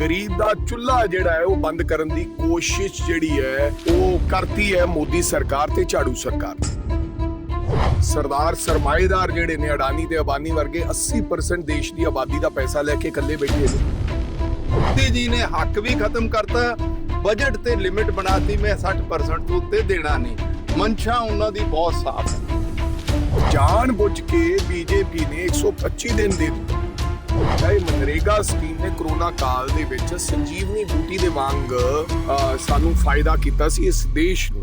ਗਰੀਬ ਦਾ ਚੁੱਲ੍ਹਾ ਜਿਹੜਾ ਹੈ ਉਹ ਬੰਦ ਕਰਨ ਦੀ ਕੋਸ਼ਿਸ਼ ਜਿਹੜੀ ਹੈ, ਉਹ ਕਰਤੀ ਹੈ ਮੋਦੀ ਸਰਕਾਰ ਤੇ ਝਾੜੂ ਸਰਕਾਰ। ਸਰਦਾਰ ਸਰਮਾਏਦਾਰ ਜਿਹੜੇ ਨੇ, ਅਡਾਨੀ ਤੇ ਅਬਾਨੀ ਵਰਗੇ 80% ਦੇਸ਼ ਦੀ ਆਬਾਦੀ ਦਾ ਪੈਸਾ ਲੈ ਕੇ ਇਕੱਲੇ ਬੈਠੇ ਨੇ। ਮੋਦੀ ਜੀ ਨੇ ਹੱਕ ਵੀ ਖਤਮ ਕਰਤਾ ਬਜਟ ਤੇ ਲਿਮਿਟ ਬਣਾਤੀ, ਮੈਂ 60% ਤੋਂ ਉੱਤੇ ਦੇਣਾ ਨਹੀਂ। ਮਨਸ਼ਾ ਉਹਨਾਂ ਦੀ ਬਹੁਤ ਸਾਫ਼ ਜਾਣ ਬੁੱਝ ਕੇ ਬੀਜੇਪੀ ਨੇ 125 ਦਿਨ ਦੇ ਦਿੱਤੇ ਚਾਹੇ ਮਨਰੇਗਾ ਸਕੀਮ ਨੇ ਕਰੋਨਾ ਕਾਲ ਦੇ ਵਿੱਚ ਸੰਜੀਵਨੀ ਬੂਟੀ ਦੇ ਵਾਂਗ ਸਾਨੂੰ ਫਾਇਦਾ ਕੀਤਾ ਸੀ ਇਸ ਦੇਸ਼ ਨੂੰ।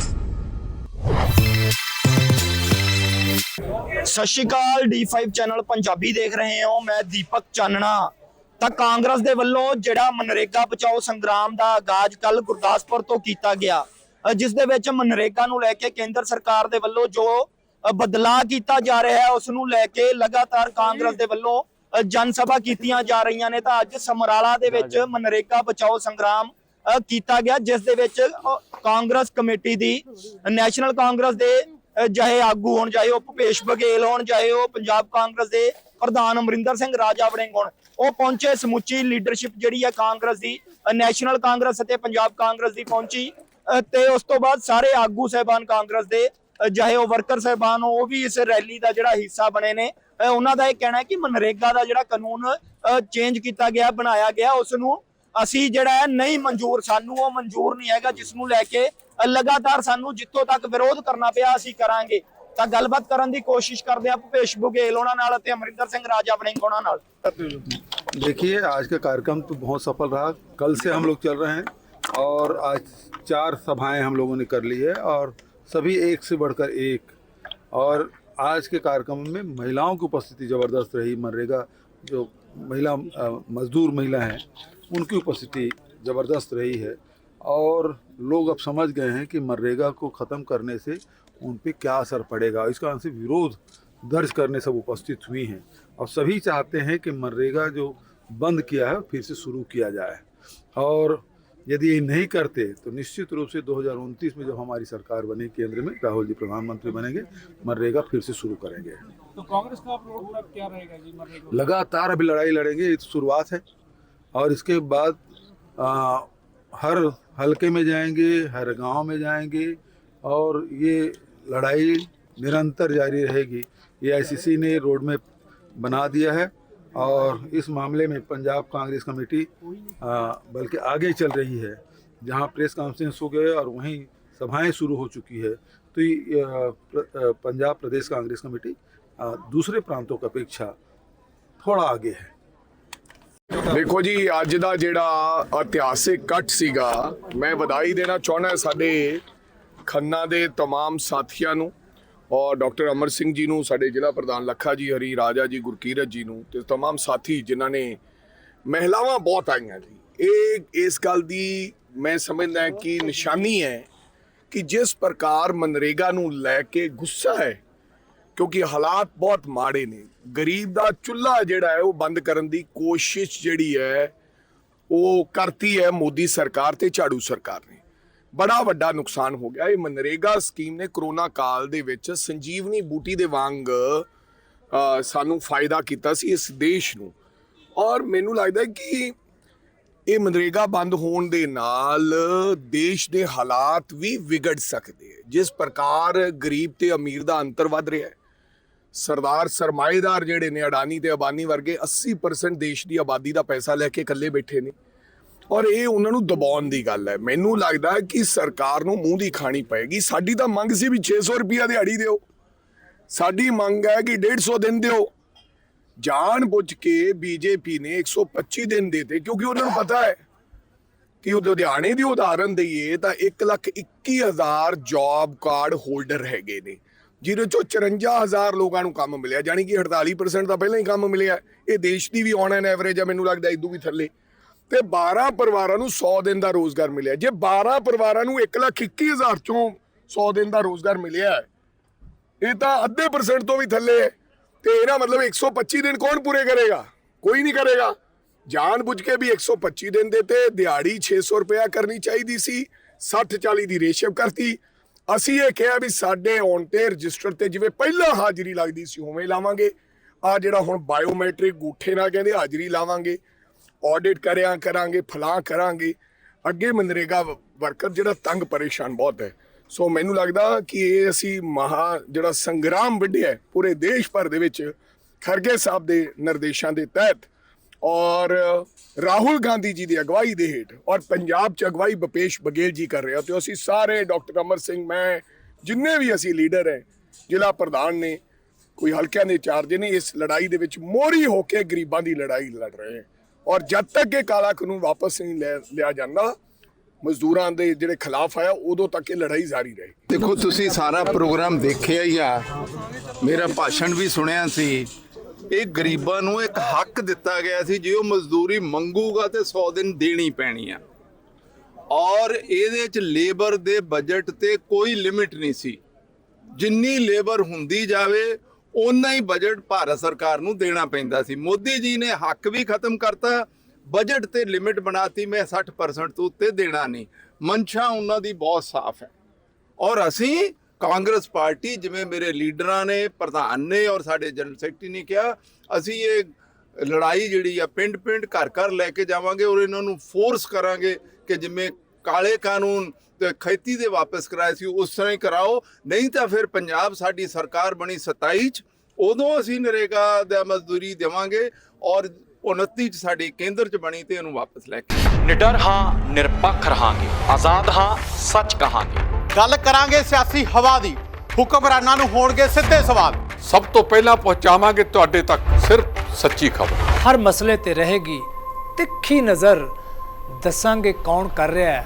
ਸਤਿ ਸ਼੍ਰੀ ਅਕਾਲ D5 ਚੈਨਲ ਪੰਜਾਬੀ ਦੇਖ ਰਹੇ ਹੋ ਮੈਂ ਦੀਪਕ ਚਾਨਣਾ। ਤਾਂ ਕਾਂਗਰਸ ਦੇ ਵੱਲੋਂ ਜਿਹੜਾ ਮਨਰੇਗਾ ਬਚਾਓ ਸੰਗਰਾਮ ਦਾ ਆਗਾਜ਼ ਕੱਲ ਗੁਰਦਾਸਪੁਰ ਤੋਂ ਕੀਤਾ ਗਿਆ ਅ, ਜਿਸ ਦੇ ਵਿੱਚ ਮਨਰੇਗਾ ਨੂੰ ਲੈ ਕੇ ਕੇਂਦਰ ਸਰਕਾਰ ਦੇ ਵੱਲੋਂ ਜੋ ਬਦਲਾਅ ਕੀਤਾ ਜਾ ਰਿਹਾ ਹੈ ਉਸ ਨੂੰ ਲੈ ਕੇ ਲਗਾਤਾਰ ਕਾਂਗਰਸ ਦੇ ਵੱਲੋਂ ਜਨ ਸਭਾ ਕੀਤੀਆਂ ਜਾ ਰਹੀਆਂ ਨੇ ਤਾਂ ਅੱਜ ਸਮਰਾਲਾ ਦੇ ਵਿੱਚ ਮਨਰੇਗਾ ਬਚਾਓ ਸੰਗਰਾਮ ਕੀਤਾ ਗਿਆ ਜਿਸ ਦੇ ਵਿੱਚ ਕਾਂਗਰਸ ਕਮੇਟੀ ਦੀ ਨੈਸ਼ਨਲ ਕਾਂਗਰਸ ਦੇ ਚਾਹੇ ਆਗੂ ਹੋਣ ਚਾਹੇ ਉਹ ਭੁਪੇਸ਼ ਬਘੇਲ ਹੋਣ ਚਾਹੇ ਉਹ ਪੰਜਾਬ ਕਾਂਗਰਸ ਦੇ ਪ੍ਰਧਾਨ ਅਮਰਿੰਦਰ ਸਿੰਘ ਰਾਜਾ ਵੜਿੰਗ ਹੋਣ ਉਹ ਪਹੁੰਚੇ ਸਮੁੱਚੀ ਲੀਡਰਸ਼ਿਪ ਜਿਹੜੀ ਹੈ ਕਾਂਗਰਸ ਦੀ ਨੈਸ਼ਨਲ ਕਾਂਗਰਸ ਅਤੇ ਪੰਜਾਬ ਕਾਂਗਰਸ ਦੀ ਪਹੁੰਚੀ ਤੇ ਉਸ ਤੋਂ ਬਾਅਦ ਸਾਰੇ ਆਗੂ ਸਹਿਬਾਨ ਕਾਂਗਰਸ ਦੇ ਚਾਹੇ ਉਹ ਵਰਕਰ ਸਹਿਬਾਨ ਉਹ ਵੀ ਇਸ ਰੈਲੀ ਦਾ ਜਿਹੜਾ ਹਿੱਸਾ ਬਣੇ ਨੇ ਉਹਨਾਂ ਦਾ ਇਹ ਕਹਿਣਾ ਹੈ ਕਿ ਮਨਰੇਗਾ ਦਾ ਜਿਹੜਾ ਕਾਨੂੰਨ ਚੇਂਜ ਕੀਤਾ ਗਿਆ ਬਣਾਇਆ ਗਿਆ ਉਸ ਨੂੰ ਅਸੀਂ ਜਿਹੜਾ ਹੈ ਨਹੀਂ ਮਨਜ਼ੂਰ ਸਾਨੂੰ ਉਹ ਮਨਜ਼ੂਰ ਨਹੀਂ ਹੈਗਾ ਜਿਸ ਨੂੰ ਲੈ ਕੇ ਅ, ਲਗਾਤਾਰ ਸਾਨੂੰ ਜਿੱਥੋਂ ਤੱਕ ਵਿਰੋਧ ਕਰਨਾ ਪਿਆ ਅਸੀਂ ਕਰਾਂਗੇ ਤਾਂ ਗੱਲਬਾਤ ਕਰਨ ਦੀ ਕੋਸ਼ਿਸ਼ ਕਰਦੇ ਆ ਭੁਪੇਸ਼ ਬੁਗੇਲ ਉਹਨਾਂ ਨਾਲ ਅਤੇ ਅਮਰਿੰਦਰ ਸਿੰਘ ਰਾਜਾ ਵੜਿੰਗ ਉਹਨਾਂ ਨਾਲ देखिए आज का कार्यक्रम तो बहुत सफल रहा कल से हम लोग चल रहे हैं और आज चार सभाएं हम लोगों ने कर ली है और सभी एक से बढ़कर एक और आज के कार्यक्रम में महिलाओं की उपस्थिति ज़बरदस्त रही, मनरेगा जो महिला मजदूर महिला हैं, उनकी उपस्थिति ज़बरदस्त रही है। और लोग अब समझ गए हैं कि मनरेगा को ख़त्म करने से उन पर क्या असर पड़ेगा। इस कारण से विरोध दर्ज करने सब उपस्थित हुई हैं। और सभी चाहते हैं कि मनरेगा जो बंद किया है, फिर से शुरू किया जाए। और यदि ये नहीं करते तो निश्चित रूप से 2029 में जब हमारी सरकार बने केंद्र में राहुल जी प्रधानमंत्री बनेंगे मनरेगा फिर से शुरू करेंगे। तो कांग्रेस का आप क्या रहेगा जी को लगातार अभी लड़ाई लड़ेंगे ये तो शुरुआत है। और इसके बाद आ, हर हलके में जाएँगे हर गाँव में जाएँगे और ये लड़ाई निरंतर जारी रहेगी। ये आईसीसी ने रोड मैप बना दिया है। और इस मामले में पंजाब कांग्रेस कमेटी आ, बल्कि आगे चल रही है जहां प्रेस कॉन्फ्रेंस हो गए और वहीं सभाएं शुरू हो चुकी है तो ये आ, प्र- आ, पंजाब प्रदेश कांग्रेस कमेटी आ, दूसरे प्रांतों की अपेक्षा थोड़ा आगे है ਦੇਖੋ ਜੀ ਅੱਜ ਦਾ ਜਿਹੜਾ ਇਤਿਹਾਸਿਕ ਕੱਟ ਸੀਗਾ ਮੈਂ ਵਧਾਈ ਦੇਣਾ ਚਾਹੁੰਦਾ ਸਾਡੇ ਖੰਨਾ ਦੇ तमाम ਸਾਥੀਆਂ ਨੂੰ ਔਰ ਡਾਕਟਰ ਅਮਰ ਸਿੰਘ ਜੀ ਨੂੰ ਸਾਡੇ ਜ਼ਿਲ੍ਹਾ ਪ੍ਰਧਾਨ ਲੱਖਾ ਜੀ ਹਰੀ ਰਾਜਾ ਜੀ ਗੁਰਕੀਰਤ ਜੀ ਨੂੰ ਤੇ तमाम ਸਾਥੀ ਜਿਨ੍ਹਾਂ ਨੇ ਮਹਿਲਾਵਾਂ ਬਹੁਤ ਆਈਆਂ ਜੀ ਇਹ ਇਸ ਗੱਲ ਦੀ ਮੈਂ ਸਮਝਦਾ ਕਿ ਨਿਸ਼ਾਨੀ ਹੈ ਕਿ ਜਿਸ ਪ੍ਰਕਾਰ ਮਨਰੇਗਾ ਨੂੰ ਲੈ ਕੇ ਗੁੱਸਾ ਹੈ ਕਿਉਂਕਿ ਹਾਲਾਤ ਬਹੁਤ ਮਾੜੇ ਨੇ ਗਰੀਬ ਦਾ ਚੁੱਲ੍ਹਾ ਜਿਹੜਾ ਹੈ ਉਹ ਬੰਦ ਕਰਨ ਦੀ ਕੋਸ਼ਿਸ਼ ਜਿਹੜੀ ਹੈ ਉਹ ਕਰਤੀ ਹੈ ਮੋਦੀ ਸਰਕਾਰ ਤੇ ਝਾੜੂ ਸਰਕਾਰ ਨੇ ਬੜਾ ਵੱਡਾ ਨੁਕਸਾਨ ਹੋ ਗਿਆ। ਇਹ ਮਨਰੇਗਾ ਸਕੀਮ ਨੇ ਕਰੋਨਾ ਕਾਲ ਦੇ ਵਿੱਚ ਸੰਜੀਵਨੀ ਬੂਟੀ ਦੇ ਵਾਂਗ ਸਾਨੂੰ ਫਾਇਦਾ ਕੀਤਾ ਸੀ ਇਸ ਦੇਸ਼ ਨੂੰ। ਔਰ ਮੈਨੂੰ ਲੱਗਦਾ ਕਿ ਇਹ ਮਨਰੇਗਾ ਬੰਦ ਹੋਣ ਦੇ ਨਾਲ ਦੇਸ਼ ਦੇ ਹਾਲਾਤ ਵੀ ਵਿਗੜ ਸਕਦੇ ਜਿਸ ਪ੍ਰਕਾਰ ਗਰੀਬ ਤੇ ਅਮੀਰ ਦਾ ਅੰਤਰ ਵੱਧ ਰਿਹਾ ਹੈ। ਸਰਦਾਰ ਸਰਮਾਏਦਾਰ ਜਿਹੜੇ ਨੇ, ਅਡਾਨੀ ਤੇ ਅਬਾਨੀ ਵਰਗੇ 80% ਦੇਸ਼ ਦੀ ਆਬਾਦੀ ਦਾ ਪੈਸਾ ਲੈ ਕੇ ਇਕੱਲੇ ਬੈਠੇ ਨੇ। ਔਰ ਇਹ ਉਹਨਾਂ ਨੂੰ ਦਬਾਉਣ ਦੀ ਗੱਲ ਹੈ। ਮੈਨੂੰ ਲੱਗਦਾ ਕਿ ਸਰਕਾਰ ਨੂੰ ਮੂੰਹ ਦੀ ਖਾਣੀ ਪਏਗੀ। ਸਾਡੀ ਤਾਂ ਮੰਗ ਸੀ ਵੀ 600 ਰੁਪਿਆ ਦਿਹਾੜੀ ਦਿਓ। ਸਾਡੀ ਮੰਗ ਹੈ ਕਿ 150 ਦਿਨ ਦਿਓ। ਜਾਣ ਬੁੱਝ ਕੇ ਬੀਜੇਪੀ ਨੇ 125 ਦਿਨ ਦੇਤੇ ਕਿਉਂਕਿ ਉਹਨਾਂ ਨੂੰ ਪਤਾ ਹੈ ਕਿ ਉਹ ਲੁਧਿਆਣੇ ਦੀ ਉਦਾਹਰਨ ਦਈਏ, ਤਾਂ 1 ਲੱਖ 21 ਹਜ਼ਾਰ ਜੌਬ ਕਾਰਡ ਹੋਲਡਰ ਹੈਗੇ ਨੇ, ਜਿਹਦੇ ਚੋਂ 54000 ਲੋਕਾਂ ਨੂੰ ਕੰਮ ਮਿਲਿਆ। ਜਾਨੀ ਕਿ 48% ਤਾਂ ਪਹਿਲਾਂ ਹੀ ਕੰਮ ਮਿਲਿਆ। ਇਹ ਦੇਸ਼ ਦੀ ਵੀ ਔਨ ਐਨ ਐਵਰੇਜ ਹੈ ਮੈਨੂੰ ਲੱਗਦਾ ਇਦੋਂ ਵੀ ਥੱਲੇ। ਤੇ 12 ਪਰਿਵਾਰਾਂ ਨੂੰ 100 ਦਿਨ ਦਾ ਰੋਜ਼ਗਾਰ ਮਿਲਿਆ। ਜੇ 12 ਪਰਿਵਾਰਾਂ ਨੂੰ 1 ਲੱਖ 21 ਹਜ਼ਾਰ ਚੋਂ 100 ਦਿਨ ਦਾ ਰੋਜ਼ਗਾਰ ਮਿਲਿਆ ਇਹ ਤਾਂ ਅੱਧੇ ਪਰਸੈਂਟ ਤੋਂ ਵੀ ਥੱਲੇ ਹੈ। ਤੇ ਇਹਦਾ ਮਤਲਬ 125 ਦਿਨ ਕੌਣ ਪੂਰੇ ਕਰੇਗਾ? ਕੋਈ ਨਹੀਂ ਕਰੇਗਾ। ਜਾਣ ਬੁੱਝ ਕੇ ਵੀ 125 ਦਿਨ ਦੇ ਤੇ ਦਿਹਾੜੀ 600 ਰੁਪਇਆ ਕਰਨੀ ਚਾਹੀਦੀ ਸੀ 60 40 ਦੀ ਰੇਸ਼ੋ ਕਰਤੀ। ਅਸੀਂ ਇਹ ਕਿਹਾ ਵੀ ਸਾਡੇ ਔਨ ਤੇ ਰਜਿਸਟਰ ਤੇ ਜਿਵੇਂ ਪਹਿਲਾਂ ਹਾਜ਼ਰੀ ਲੱਗਦੀ ਸੀ, ਉਵੇਂ ਲਾਵਾਂਗੇ। ਆ ਜਿਹੜਾ ਹੁਣ ਬਾਇਓਮੈਟ੍ਰਿਕ ਗੂਠੇ ਨਾਲ ਕਹਿੰਦੇ ਹਾਜ਼ਰੀ ਲਾਵਾਂਗੇ। ਆਡਿਟ ਕਰਿਆ, ਕਰਾਂਗੇ ਫਲਾ ਕਰਾਂਗੇ। ਅੱਗੇ ਮਨਰੇਗਾ ਵਰਕਰ ਜਿਹੜਾ ਤੰਗ ਪਰੇਸ਼ਾਨ ਬਹੁਤ ਹੈ। ਸੋ ਮੈਨੂੰ ਲੱਗਦਾ ਕਿ ਇਹ ਅਸੀਂ ਮਹਾ ਜਿਹੜਾ ਸੰਗਰਾਮ ਵਿੱਢਿਆ ਪੂਰੇ ਦੇਸ਼ ਭਰ ਦੇ ਵਿੱਚ ਖਰਗੇ ਸਾਹਿਬ ਦੇ ਨਿਰਦੇਸ਼ਾਂ ਦੇ ਤਹਿਤ ਔਰ ਰਾਹੁਲ ਗਾਂਧੀ ਜੀ ਦੀ ਅਗਵਾਈ ਦੇ ਹੇਠ ਔਰ ਪੰਜਾਬ ਚ ਅਗਵਾਈ ਭਪੇਸ਼ ਬਗੇਲ ਜੀ ਕਰ ਰਹੇ ਹੋ ਤੇ ਅਸੀਂ ਸਾਰੇ ਡਾਕਟਰ ਅਮਰ ਸਿੰਘ, ਮੈਂ, ਜਿੰਨੇ ਵੀ ਅਸੀਂ ਲੀਡਰ ਹੈ, ਜ਼ਿਲ੍ਹਾ ਪ੍ਰਧਾਨ ਨੇ, ਕੋਈ ਹਲਕਿਆਂ ਦੇ ਚਾਰਜ ਨੇ, ਇਸ ਲੜਾਈ ਦੇ ਵਿੱਚ ਮੋਰੀ ਹੋ ਕੇ ਗਰੀਬਾਂ ਦੀ ਲੜਾਈ ਲੜ ਰਹੇ ਹੈ। ਔਰ ਜਦ ਤੱਕ ਇਹ ਕਾਲਾ ਕਾਨੂੰਨ ਵਾਪਸ ਨਹੀਂ ਲੈ- ਲਿਆ ਜਾਂਦਾ, ਮਜ਼ਦੂਰਾਂ ਦੇ ਜਿਹੜੇ ਖਿਲਾਫ ਆਇਆ, ਉਦੋਂ ਤੱਕ ਇਹ ਲੜਾਈ ਜਾਰੀ ਰਹੇਗੀ। ਦੇਖੋ, ਤੁਸੀਂ ਸਾਰਾ ਪ੍ਰੋਗਰਾਮ ਦੇਖਿਆ ਹੀ ਆ। ਮੇਰਾ ਭਾਸ਼ਣ ਵੀ ਸੁਣਿਆ ਸੀ। ਇਹ ਗਰੀਬਾਂ ਨੂੰ ਇੱਕ ਹੱਕ ਦਿੱਤਾ ਗਿਆ ਸੀ, ਜੇ ਉਹ ਮਜ਼ਦੂਰੀ ਮੰਗੂਗਾ ਤੇ 100 ਦਿਨ ਦੇਣੀ ਪੈਣੀ ਆ। ਔਰ ਇਹਦੇ ਚ ਲੇਬਰ ਦੇ ਬਜਟ ਤੇ ਕੋਈ ਲਿਮਿਟ ਨਹੀਂ ਸੀ। ਜਿੰਨੀ ਲੇਬਰ ਹੁੰਦੀ ਜਾਵੇ ਓਨਾ ਹੀ ਬਜਟ ਭਾਰਤ ਸਰਕਾਰ ਨੂੰ ਦੇਣਾ ਪੈਂਦਾ ਸੀ। ਮੋਦੀ ਜੀ ਨੇ ਹੱਕ ਵੀ ਖਤਮ ਕਰਤਾ ਬਜਟ ਤੇ ਲਿਮਿਟ ਬਣਾਤੀ, ਮੈਂ 60% ਤੋਂ ਉੱਤੇ ਦੇਣਾ ਨਹੀਂ। ਮਨਸ਼ਾ ਉਹਨਾਂ ਦੀ ਬਹੁਤ ਸਾਫ਼ ਹੈ। ਔਰ ਅਸੀਂ ਕਾਂਗਰਸ ਪਾਰਟੀ, ਜਿਵੇਂ ਮੇਰੇ ਲੀਡਰਾਂ ਨੇ, ਪ੍ਰਧਾਨ ਨੇ ਔਰ ਸਾਡੇ ਜਨਰਲ ਸੈਕਟਰੀ ਨੇ ਕਿਹਾ, ਅਸੀਂ ਇਹ ਲੜਾਈ ਜਿਹੜੀ ਆ ਪਿੰਡ ਪਿੰਡ ਘਰ ਘਰ ਲੈ ਕੇ ਜਾਵਾਂਗੇ ਔਰ ਇਹਨਾਂ ਨੂੰ ਫੋਰਸ ਕਰਾਂਗੇ ਕਿ ਜਿਵੇਂ ਕਾਲੇ ਕਾਨੂੰਨ ਤੇ ਖੇਤੀ ਦੇ ਵਾਪਸ ਕਰਾਏ ਸੀ ਉਸ ਤਰ੍ਹਾਂ ਹੀ ਕਰਾਓ। ਨਹੀਂ ਤਾਂ ਫਿਰ ਪੰਜਾਬ ਸਾਡੀ ਸਰਕਾਰ ਬਣੀ 27 ਚ ਉਦੋਂ ਅਸੀਂ ਨਰੇਗਾ ਦਾ ਮਜ਼ਦੂਰੀ ਦੇਵਾਂਗੇ ਔਰ 29 ਚ ਸਾਡੀ ਕੇਂਦਰ ਚ ਬਣੀ ਤੇ ਇਹਨੂੰ ਵਾਪਸ ਲੈ ਕੇ ਨਿਡਰ ਹਾਂ ਨਿਰਪੱਖ ਰਹਾਂਗੇ। ਆਜ਼ਾਦ ਹਾਂ ਸੱਚ ਕਹਾਂਗੇ। ਗੱਲ ਕਰਾਂਗੇ ਸਿਆਸੀ ਹਵਾ ਦੀ ਹੁਕਮਰਾਨਾਂ ਨੂੰ ਹੋਣਗੇ ਸਿੱਧੇ ਸਵਾਲ। ਸਭ ਤੋਂ ਪਹਿਲਾਂ ਪਹੁੰਚਾਵਾਂਗੇ ਤੁਹਾਡੇ ਤੱਕ ਸਿਰਫ ਸੱਚੀ ਖਬਰ। ਹਰ ਮਸਲੇ ਤੇ ਰਹੇਗੀ ਤਿੱਖੀ ਨਜ਼ਰ। ਦੱਸਾਂਗੇ ਕੌਣ ਕਰ ਰਿਹਾ ਹੈ।